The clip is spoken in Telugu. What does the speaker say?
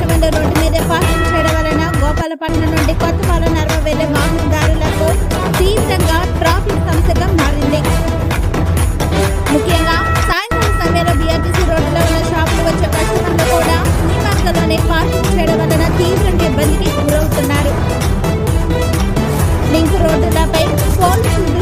కష్టమైన రోడ్డు మీద పార్కింగ్ చేయడం వలన గోపాలపట్నం నుండి కొత్తపాలెం నడవ వెళ్ళే వాహనదారులకు తీవ్రంగా ట్రాఫిక్ సమస్యగా మారింది. ముఖ్యంగా సాయంత్రం సమయంలో బీఆర్టీసీ రోడ్డులో ఉన్న షాపులు వచ్చే కస్టమర్లు కూడా ఈ మార్గంలోనే పార్కింగ్ చేయడం వలన తీవ్రంగా ఇబ్బందికి గురవుతున్నారు. లింక్ రోడ్డులపై పోలీసులు